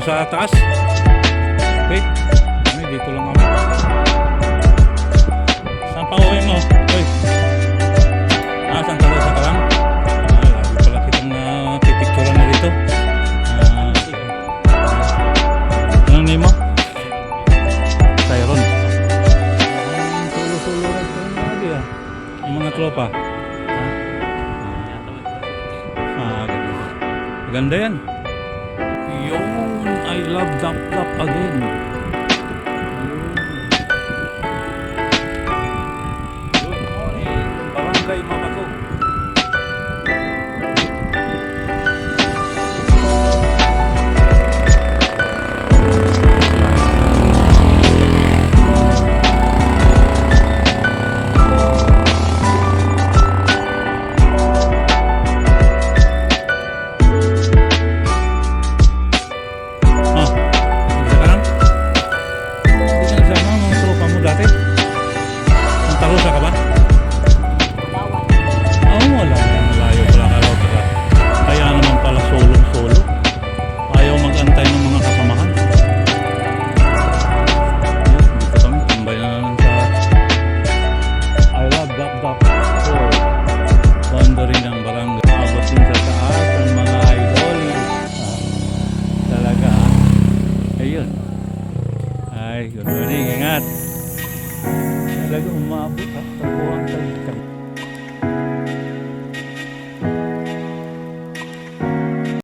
sa taas. Okay. Kami dito lang kami. Saan pa uwi mo? Uy. Ah, Rosa ka lang? Ah, lagi pala kitang napipicturean na dito. Ah, anong name mo? Tyron. Ah, Solo-solo rin tayo lagi ah. Yung mga tropa. Ah, ganun. Maganda yan. Yung I love Dap Dap again. Ay, good morning. Ingat. Talaga umabot ha. Tapuan sa